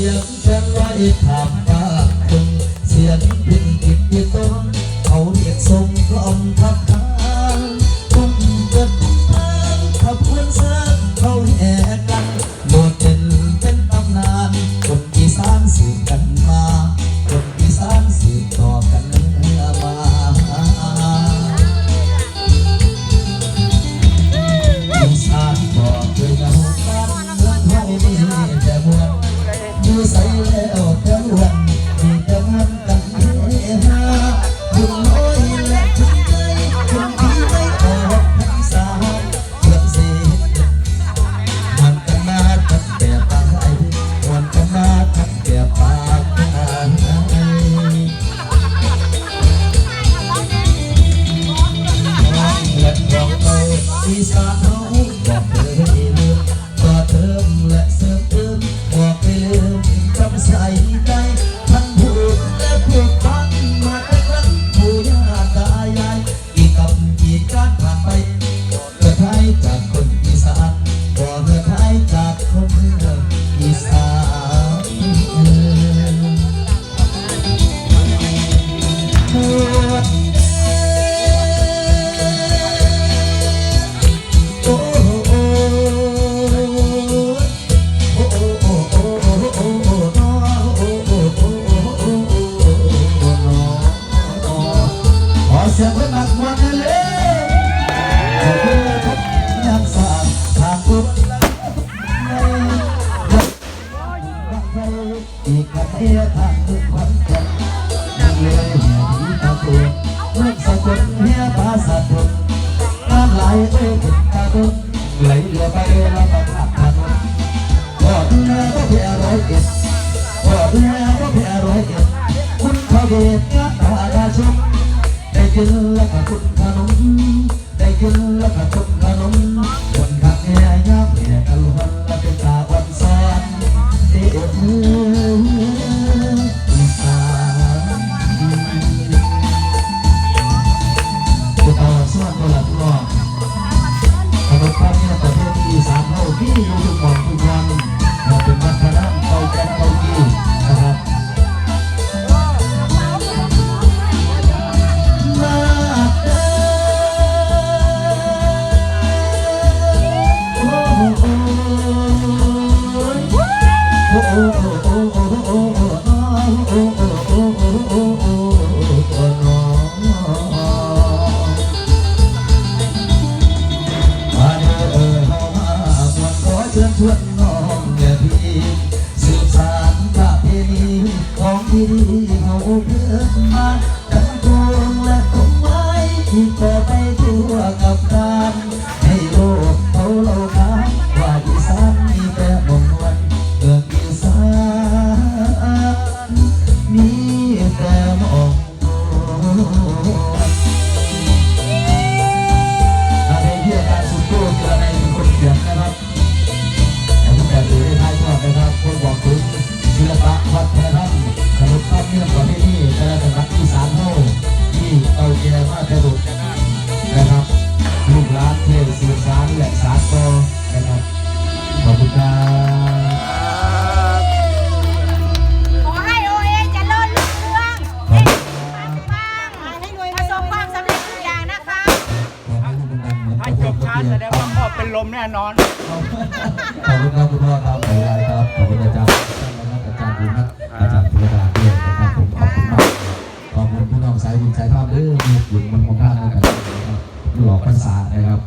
สียงฉันไว้ถามว่าคุณเสียงเป็นกิจที่ต้อง อีสานเฮาบอเธอมก็เติมและเสริมเติมกให้ลืมจำใส่ใจท่านพูดและพูดพันมาทั้งผู้ยาตายีกับอีกการผ่านไปบอกเธจากคนอีสานบอกเธอไทยจากคนมีสาน สียงเพลงหนักวัเลยขอบคุณครัยามางทนี่กัเอียทางทุนจัดยัเลี้ยตาตัวลูกสกุลเฮียภาษาตุนน้ำไหลเอ้ยถึงตาตุนไหลเรือไปแล้วก็ขันพอก็เหี้ยเอ็ดพอดูลก็เพียร้ยเด็ กินแล้วก็ชุบขนมได้กินแล้วก็ชุบขนม ชวนน้องอย่าพีสืบสานประเพณีของที่ดีเขาเพื่อนมาดังพวงและคงไว้ที่ต่อ แสดงว่าพ่อเป็นลมแน่นอน ขอบคุณครับคุณพ่อครับขอบคุณครับขอบคุณอาจารย์อาจารย์บุญนะอาจารย์ธุรดาด้วยนะครับผมขอบคุณมากขอบคุณพี่น้องสายบุญสายภาพเด้อมีบุญมันของท่านนะครับหลอกภาษานะครับ